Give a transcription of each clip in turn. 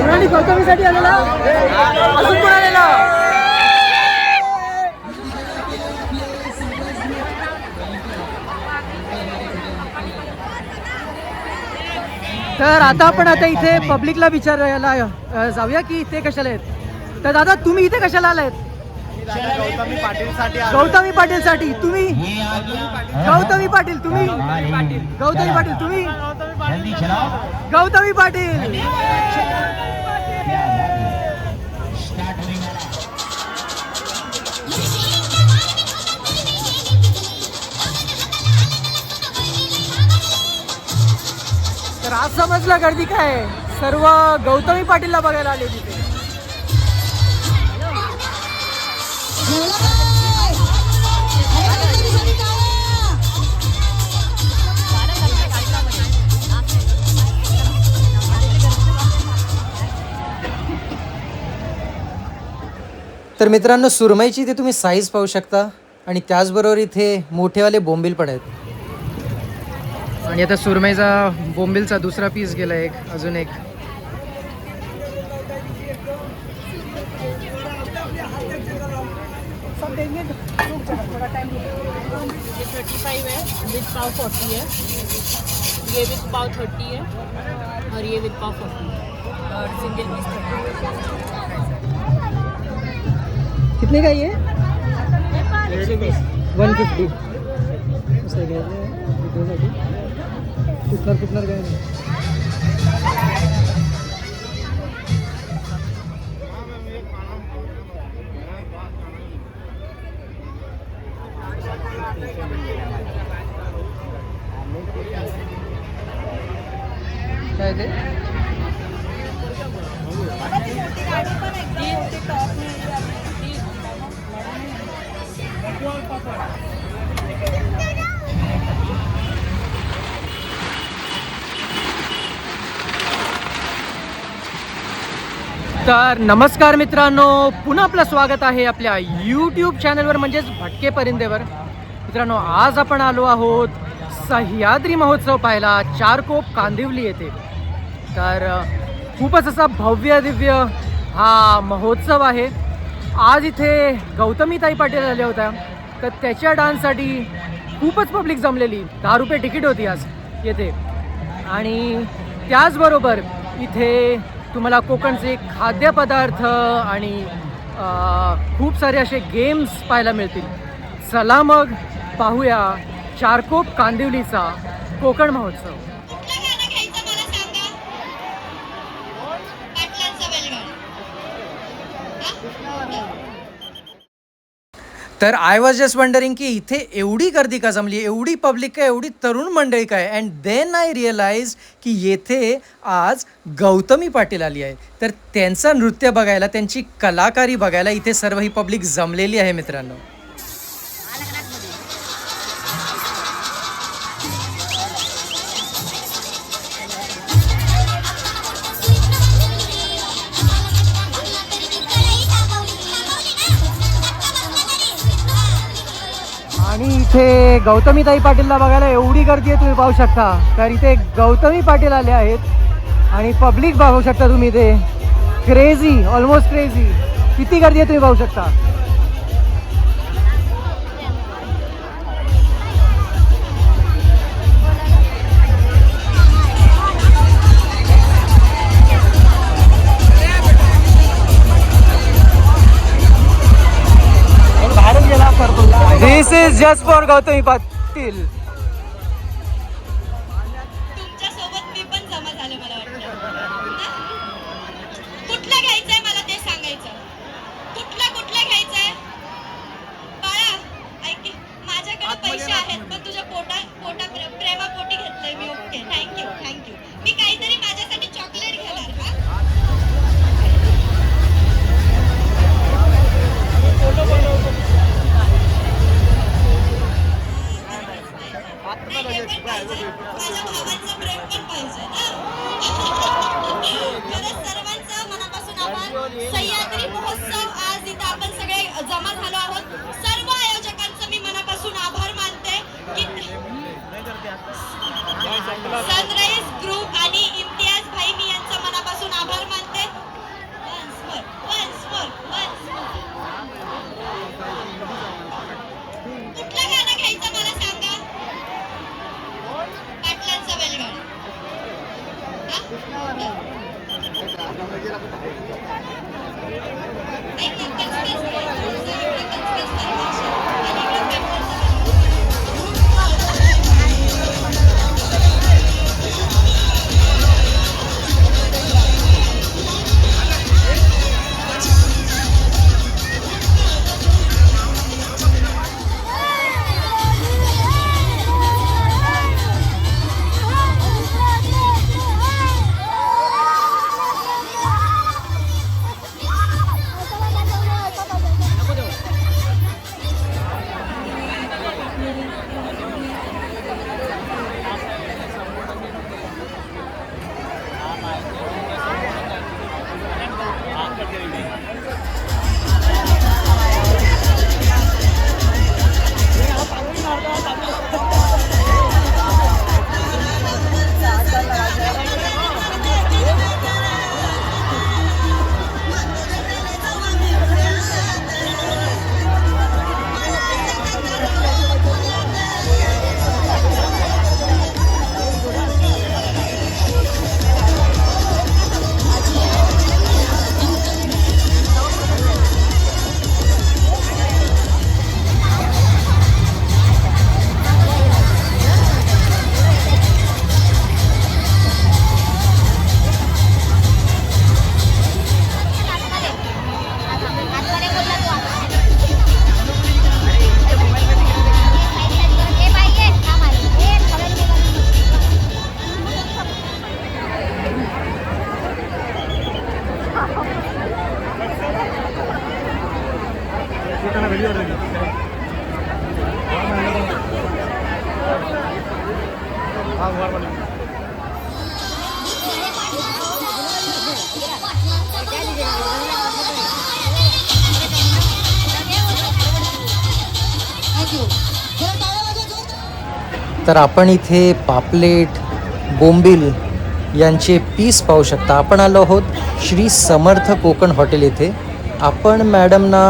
कुणाली गौतमीसाठी आलेला अजून कोण आलेला? तर आता आपण आता इथे पब्लिकला विचारायला जाऊया की इथे कशाला आहेत? तर दादा तुम्ही इथे कशाला आलात गौतमी पाटील साठी गौतमी पाटील साठी तुम्ही गौतमी पाटील तुम्ही? गौतमी पाटील तुम्ही? गौतमी पाटील. तर आज समजलं गर्दी काय. सर्व गौतमी पाटीलला बघायला आले तिथे तर मित्रांनो सुरमईची इथे तुम्ही साईज पाहू शकता आणि त्याचबरोबर इथे मोठेवाले बोंबील पण आहेत. आणि आता सुरमईचा बोंबीलचा दुसरा पीस गेला एक अजून एक. विद पाव फोर्टी है। ये विद पाव थर्टी है और ये विद पाव फोर्टी है। और सिंगल पीस कितने का ये? वन फिफ्टी कितना कितना काय तर नमस्कार मित्रांनो. पुन्हा आपलं स्वागत आहे आपल्या यूट्यूब चॅनलवर म्हणजेच भटके परिंदेवर. मित्रांनो आज आपण आलो आहोत सह्याद्री महोत्सव पाहायला. चारकोप कांदिवली येथे. तर खूपच असा भव्य दिव्य हा महोत्सव आहे. आज इथे गौतमीताई पाटील आल्या होत्या. तर त्याच्या डान्ससाठी खूपच पब्लिक जमलेली. दहा रुपये तिकीट होती आज येथे. आणि त्याचबरोबर इथे तुम्हाला कोकणचे खाद्यपदार्थ आणि खूप सारे असे गेम्स पाहायला मिळतील. चला मग पाहूया चारकोप कांदिवलीचा कोकण महोत्सव. तर आय वॉज जस्ट वंडरिंग की इथे एवढी गर्दी का जमली? एवढी पब्लिक काय? एवढी तरुण मंडळी काय? अँड देन आय रिअलाइज की येथे आज गौतमी पाटील आली आहे. तर त्यांचं नृत्य बघायला त्यांची कलाकारी बघायला इथे सर्व ही पब्लिक जमलेली आहे मित्रांनो. इथे गौतमीताई पाटीलला बघायला एवढी गर्दी आहे तुम्ही पाहू शकता. तर इथे गौतमी पाटील आले आहेत आणि पब्लिक पाहू शकता तुम्ही इथे. क्रेझी ऑलमोस्ट क्रेझी किती गर्दी आहे तुम्ही पाहू शकता. This is just for Gautami Patil là cái tài. तर आपण इथे पापलेट बोंबिल यांचे पीस पाहू शकता. आपण आलो आहोत श्री समर्थ कोकण हॉटेल येथे. आपण मॅडमना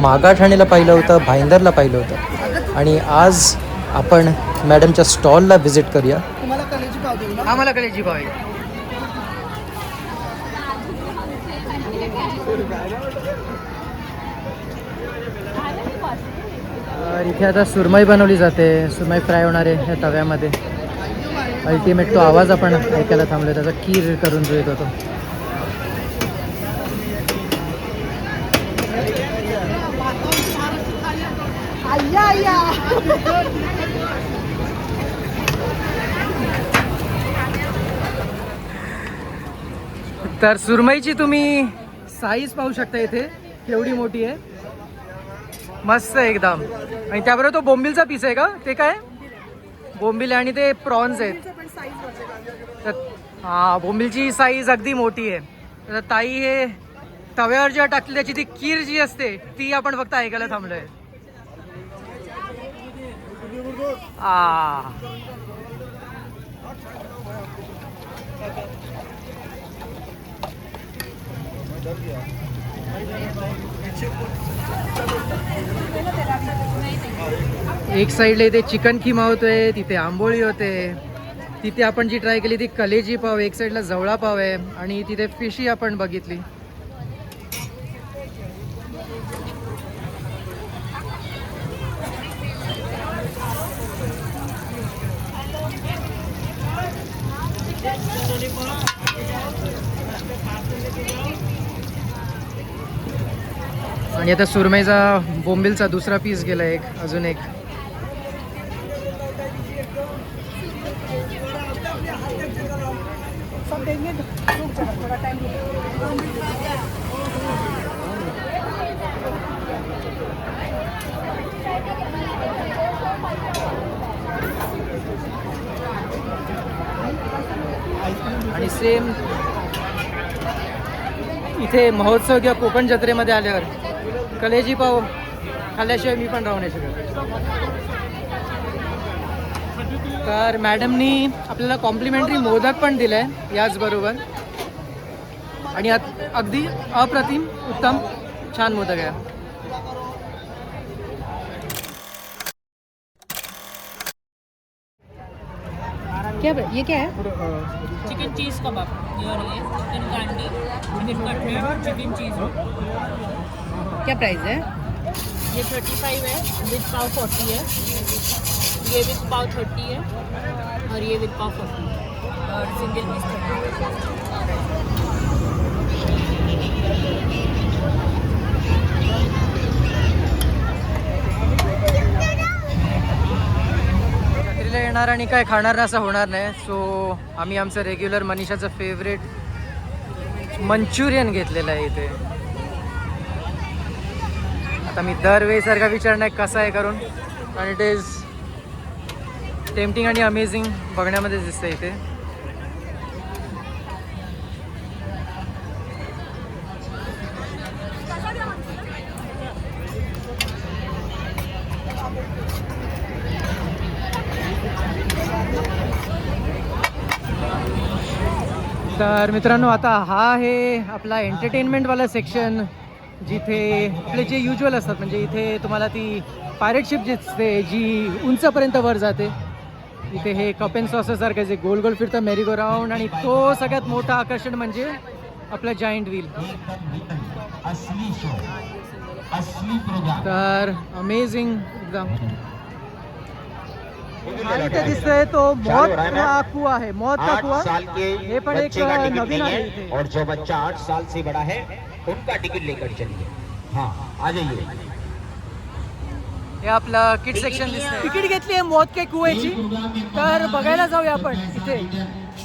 मागाठाणेला पाहिलं होतं भाईंदरला पाहिलं होतं. आणि आज आपण मॅडमच्या स्टॉलला व्हिजिट करूया. आम्हाला कलेजी पाव तर इथे आता सुरमई बनवली जाते. सुरमई फ्राय होणार आहे या तव्यामध्ये. अल्टिमेट तो आवाज आपण ऐकायला थांबलो त्याचा कीर करून जो येत होतो तर सुरमईची तुम्ही साईज पाहू शकता इथे. केवढी मोठी आहे. मस्त आहे एकदम. आणि त्याबरोबर तो बोंबिलचा पीस आहे का? ते काय? बोंबिल आहे आणि ते प्रॉन्स आहेत. तर हा बोंबिलची साईज अगदी मोठी आहे. तर ताई हे तव्यावर जेव्हा टाकली त्याची ती कीर जी असते ती आपण फक्त ऐकायला थांबलोय. आ. एक साईडला इथे चिकन किमा होतोय तिथे आंबोळी होते. तिथे आपण जी ट्राय केली ती कलेजी पाव एक साईडला जवळा पाव आहे आणि तिथे फिशी आपण बघितली. आणि आता सुरमेचा बोंबिलचा दुसरा पीस गेला एक अजून एक आणि सेम इथे महोत्सव किंवा कोकण जत्रेमध्ये आल्यावर कलेजी पाव खाल्ल्याशिवाय मी पण राहू नाही शकत. तर मॅडमनी आपल्याला कॉम्प्लिमेंटरी मोदक पण दिलं आहे याचबरोबर. आणि अगदी अप्रतिम उत्तम छान मोदक आहे. क्या ये क्या है? चिकन चीज़ कबाब चिकन कांडी चिकन कटलेट चिकन चीज़ क्या प्राइस है? ये थर्टी फाइव है विथ पाव फोर्टी है. ये विथ पाव थर्टी है और ये विथ पाव फोर्टी और सिंगल पीस थर्टी जत्रेला येणार आणि काय खाणार नाही असं होणार नाही. सो आम्ही आमचं रेग्युलर मनीषाचं फेवरेट मंचुरियन घेतलेलं आहे इथे. आता मी दरवेळीसारखा विचार नाही कसा आहे करून आणि इट इज टेम्पटिंग आणि अमेझिंग बघण्यामध्ये दिसतं इथे. तर मित्रांनो आता हा आहे आपला एंटरटेनमेंटवाला सेक्शन जिथे आपले जे युजल असतात म्हणजे इथे तुम्हाला ती पायरेट शिप दिसते जी उंचपर्यंत वर जाते इथे हे कप अँड सॉसेसारखं जे गोल गोल फिरतं मेरी गो राऊंड आणि तो सगळ्यात मोठं आकर्षण म्हणजे आपलं जायंट व्हील तर अमेझिंग एकदम इथे दिसतोय तो मौत का कुआ आहे मौत का कुआ साल के हे पण एक नवीन आहे है और जो बच्चा आठ साल से बड़ा है उनका टिकट लेकर चलिए। हाँ आ जाइए। हे आपलं किट सेक्शन दिसतंय. तिकीट घेतली आहे मौत के कुवेची तर बघायला जाऊया आपण इथे.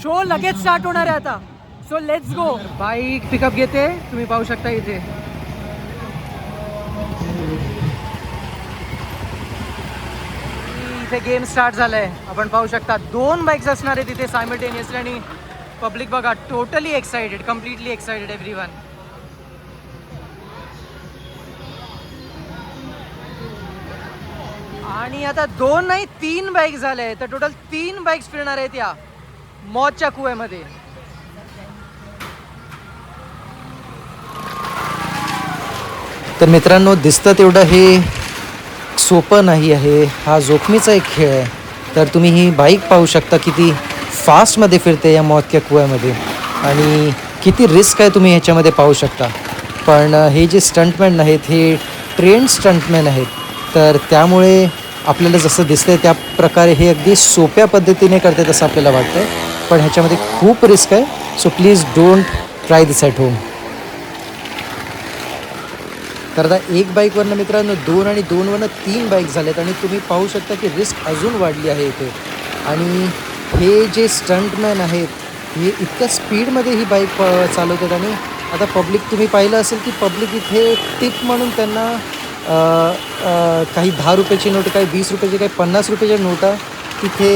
शो लगेच स्टार्ट होणार आहे आता. So let's go bike pickup घेते. तुम्ही पाहू शकता इथे. इथे गेम स्टार्ट झालाय. आपण पाहू शकता दोन बाईक्स असणार आहे तिथे सायमल्टेनियसली आणि पब्लिक बघा totally excited completely excited every one आणि आता दोन नाही तीन बाईक झाले तर टोटल तीन बाईक्स फिरणार आहेत या मौजच्या कुवेमध्ये. तर मित्रांनो दिसतं तेवढं हे सोपं नाही आहे. हा जोखमीचा एक खेळ आहे. तर तुम्ही ही बाईक पाहू शकता किती फास्टमध्ये फिरते या मौतक्या कुव्यामध्ये. आणि किती रिस्क आहे तुम्ही ह्याच्यामध्ये पाहू शकता. पण हे जे स्टंटमॅन आहेत हे ट्रेन स्टंटमॅन आहेत. तर त्यामुळे आपल्याला जसं दिसतंय त्या प्रकारे हे अगदी सोप्या पद्धतीने करतात असं आपल्याला वाटतं पण ह्याच्यामध्ये खूप रिस्क आहे. So please don't try this at home तर आता एक बाईकवरनं मित्रांनो दोन आणि दोनवरनं तीन बाईक झाल्यात आणि तुम्ही पाहू शकता की रिस्क अजून वाढली आहे इथे. आणि हे जे स्टंटमॅन आहेत हे इतक्या स्पीडमध्ये ही बाईक प- चालवतात आणि आता पब्लिक तुम्ही पाहिलं असेल की पब्लिक इथे टिप म्हणून त्यांना काही दहा रुपयाची नोट काही वीस रुपयाची काही पन्नास रुपयाच्या नोटा तिथे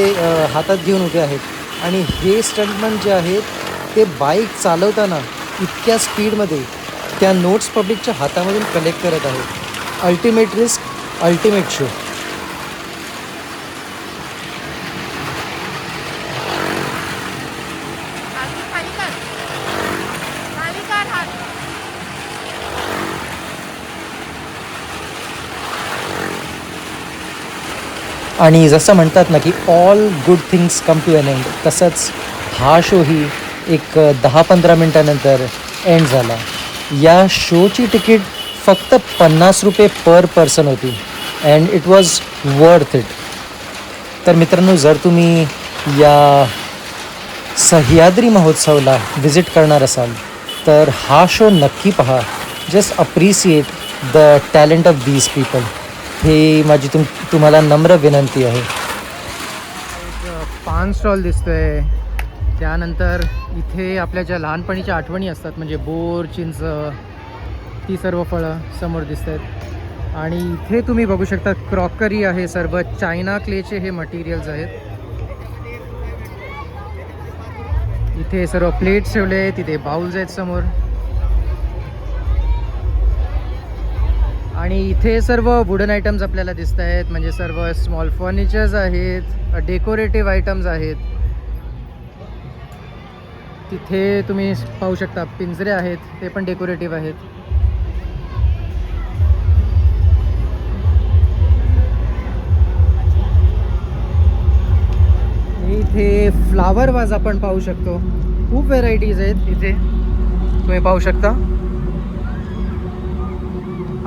हातात घेऊन उभे आहेत. आणि हे स्टंटमॅन जे आहेत ते बाईक चालवताना इतक्या स्पीडमध्ये त्या नोट्स पब्लिकच्या हातामधून कलेक्ट करत आहेत अल्टिमेट रिस्क अल्टिमेट शो आणि जसं म्हणतात ना की all good things come to an end तसंच हा शोही एक दहा पंधरा मिनटानंतर एंड झाला. या शोची तिकीट फक्त पन्नास रुपये पर पर्सन होती. And it was worth it तर मित्रांनो जर तुम्ही या सह्याद्री महोत्सवला व्हिजिट करणार असाल तर हा शो नक्की पहा. Just appreciate the talent of these people हे माझी तुम तुम्हाला नम्र विनंती आहे. पान स्टॉल दिसतोय. त्यानंतर इथे आपल्या ज्या लहानपणीच्या आठवणी असतात म्हणजे बोर चिंच ती सर्व फळं समोर दिसत आहेत आणि इथे तुम्ही बघू शकता क्रॉकरी आहे सर्व. चायना क्लेचे हे मटेरियल्स आहेत. इथे सर्व प्लेट्स ठेवले आहेत तिथे बाउल्स आहेत समोर. आणि इथे सर्व वुडन आयटम्स आपल्याला दिसत आहेत म्हणजे सर्व स्मॉल फर्निचर्स आहेत डेकोरेटिव्ह आयटम्स आहेत. तिथे तुम्ही पाहू शकता पिंजरे आहेत ते पण डेकोरेटिव्ह आहेत. इथे फ्लावर वाज आपण पाहू शकतो. खूप व्हेरायटीज आहेत इथे. तुम्ही पाहू शकता.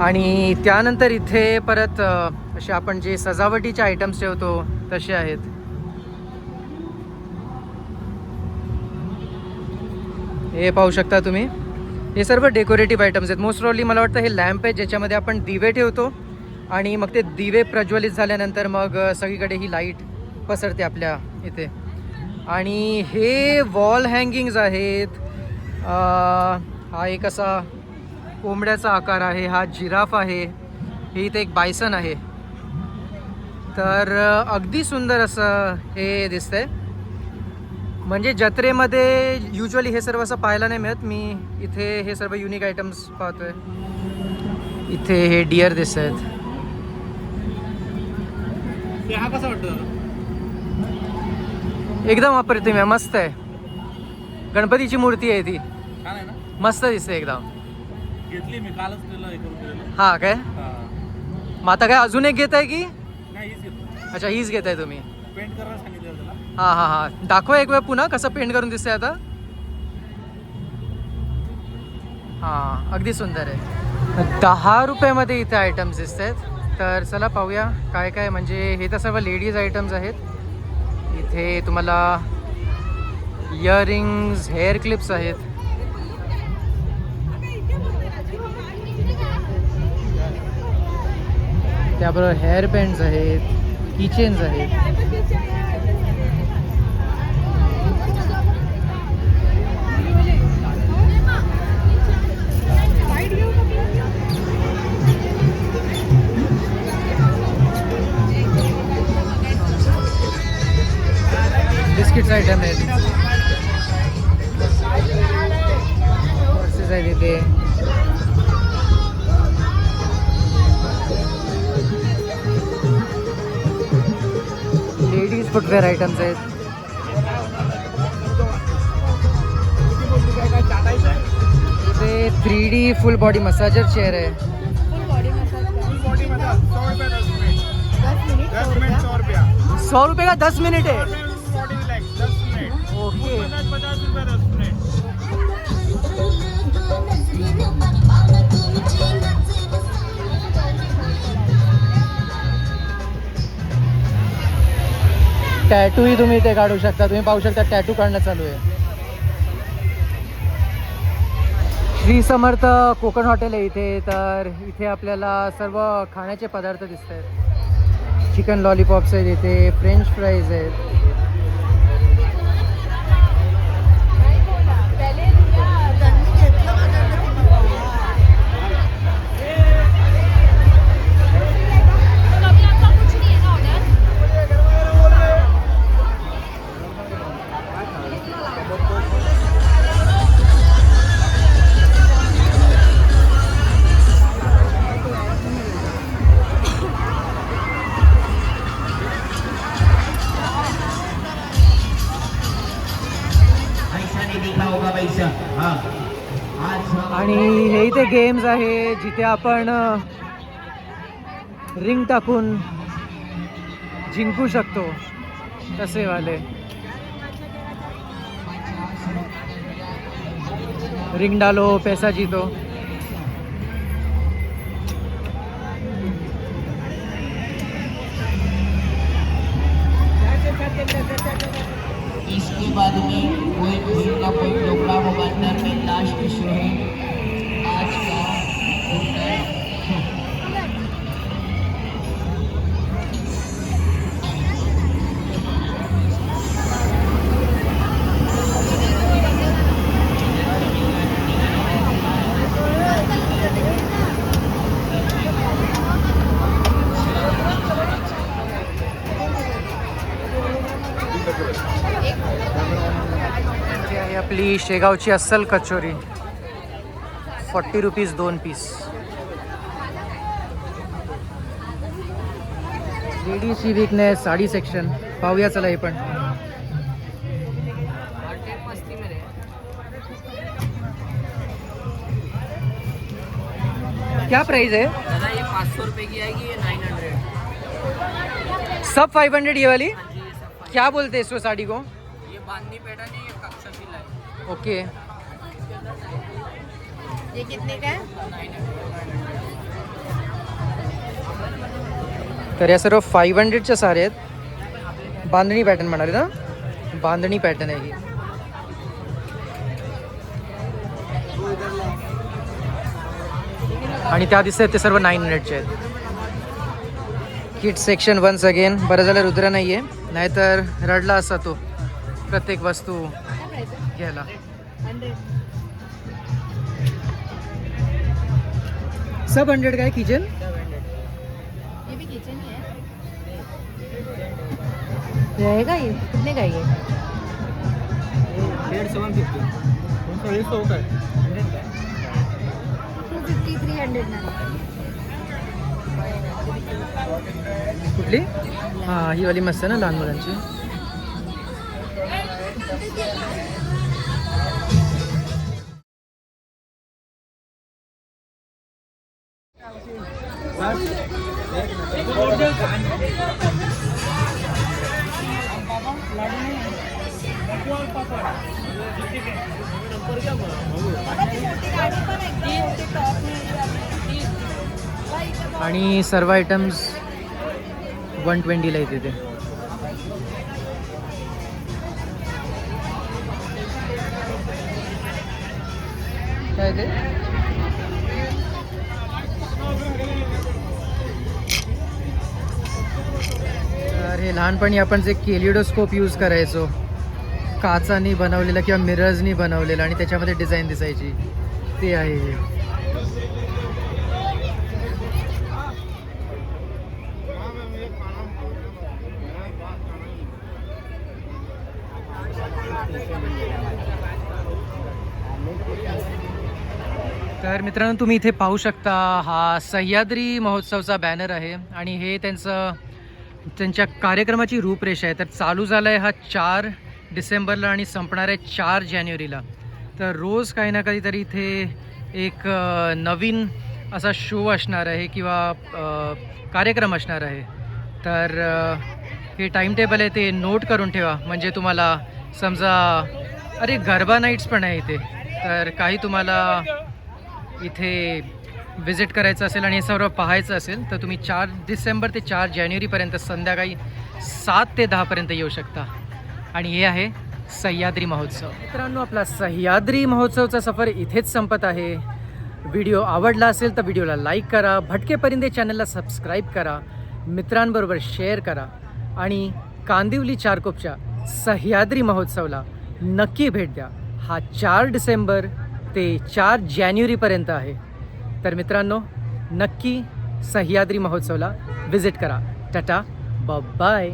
आणि त्यानंतर इथे परत असे आपण जे सजावटीचे आयटम्स ठेवतो तसे आहेत. हे पाहू शकता तुम्ही. हे सर्व डेकोरेटिव्ह आयटम्स आहेत. मोस्ट प्रॉब्ली मला वाटतं हे लॅम्प आहे ज्याच्यामध्ये आपण दिवे ठेवतो आणि मग ते दिवे प्रज्वलित झाल्यानंतर मग सगळीकडे ही लाइट पसरते आपल्या इथे. आणि हे वॉल हँगिंग्ज आहेत. हा एक असा कोंबड्याचा आकार आहे हा जिराफ आहे. हे इथे एक बायसन आहे. तर अगदी सुंदर असं हे दिसतंय. म्हणजे जत्रेमध्ये युजली हे सर्व असं पाहायला नाही मिळत. मी इथे हे सर्व युनिक आयटम्स पाहतोय. इथे हे डिअर दिसत आहेत हा कसा वाटतो? एकदम अप्रतिम आहे मस्त आहे. गणपतीची मूर्ती आहे ती. मस्त दिसते एकदम. घेतली मी कालच हे काय? हा. मग आता काय अजून एक घेत आहे की अच्छा हीच घेत आहे तुम्ही. पेंट करायला हा हा हा. दाखवा एक वेळ पुन्हा कसं पेंट करून दिसतंय आता. हा अगदी सुंदर आहे. दहा रुपयामध्ये इथे आयटम्स दिसत आहेत तर चला पाहूया काय काय. म्हणजे हे तर सर्व लेडीज आयटम्स आहेत. इथे तुम्हाला इयरिंग्स हेअर क्लिप्स आहेत. त्याबरोबर हेअर बँड्स आहेत. किचेन्स आहेत. बॉडी मसाजर चेअर आहे बॉडी मध्ये सौ रुपये दस मिनट। दस मिनट सौ रुपया। सौ रुपये। का दस मिनिट आहे बॉडी लाइक दस मिनट। ओके पचास पचास रुपये दस मिनट। टॅटूही तुम्ही इथे काढू शकता तुम्ही पाहू शकता टॅटू काढणं चालू आहे. श्री समर्थ कोकण हॉटेल आहे इथे. तर इथे आपल्याला सर्व खाण्याचे पदार्थ दिसत आहेत चिकन लॉलीपॉप्स आहेत इथे फ्रेंच फ्राईज आहेत. गेम्स आहे जिथे आपण रिंग टाकून जिंकू शकतो. तसे वाले. रिंग डालो पैसा जीतो. शेगावची अस्सल कचोरी. फॉर्टी रुपीज़ दोन पीस. लेडीजची विकनेस साडी सेक्शन पाहूया चला हे पण. क्या प्राइस है ये पाँच सौ रुपये की आएगी ये नाइन हंड्रेड सब फाइव हंड्रेड ये वाली? हाँ क्या बोलते हैं इसको साड़ी को? ये बांधनी पैटर्न है ओके. ये कितने का तर या सर्व फाईव्ह हंड्रेडच्या साड्या आहेत. बांधणी पॅटर्न म्हणाले ना? बांधणी पॅटर्न आहे ही. आणि त्या दिसत आहेत ते सर्व नाईन हंड्रेडचे आहेत. किट सेक्शन वन्स अगेन बरं झालं रुद्र नाही आहे नाहीतर रडला असा तो. प्रत्येक वस्तू. घ्यायला सब हंड्रेड काय किचन? ये भी किचन ही है रहेगा ये कितने का ये डेढ़ सेवन फिफ्टी ये सौ का टू फिफ्टी थ्री हंड्रेड ना कुठली हाँ ही वाली मस्त ना लहान मुलांची आणि सर्व आयटम्स वन ट्वेंटीला येते ते. काय ते? आणि लहानपणी आपण जे केलिडोस्कोप यूज करायचो काचानी बनवलेला किंवा मिरर्सनी बनवलेला आणि त्याच्यामध्ये डिझाईन दिसायची ते आहे हे. तर मित्रांनो तुम्ही इथे पाहू शकता हा सह्याद्री महोत्सवचा बॅनर आहे आणि हे त्यांचं त्यांच्या कार्यक्रमाची रूपरेषा आहे. तर चालू झाला आहे हा चार डिसेंबरला आणि संपणार आहे चार जानेवारीला. तर रोज काही ना काहीतरी इथे एक नवीन असा शो असणार आहे किंवा कार्यक्रम असणार आहे. तर हे टाईम टेबल आहे ते नोट करून ठेवा. म्हणजे तुम्हाला समजा अरे गरबा नाईट्स पण आहे इथे. तर काही तुम्हाला इथे व्हिजिट करायचं असेल आणि हे सर्व पाहायचं असेल तर तुम्ही चार डिसेंबर ते चार जानेवारीपर्यंत संध्याकाळी सात ते दहापर्यंत येऊ शकता. आणि हे आहे सह्याद्री महोत्सव. मित्रांनो आपला सह्याद्री महोत्सवचा सफर इथेच संपत आहे. व्हिडिओ आवडला असेल तर व्हिडिओला लाईक करा भटके परिंदे चॅनलला सबस्क्राईब करा मित्रांबरोबर शेअर करा आणि कांदिवली चारकोपच्या सह्याद्री महोत्सवला नक्की भेट द्या. हा चार डिसेंबर ते चार जानेवारीपर्यंत आहे. तर मित्रांनो नक्की सह्याद्री महोत्सवला विजिट करा. Tata bye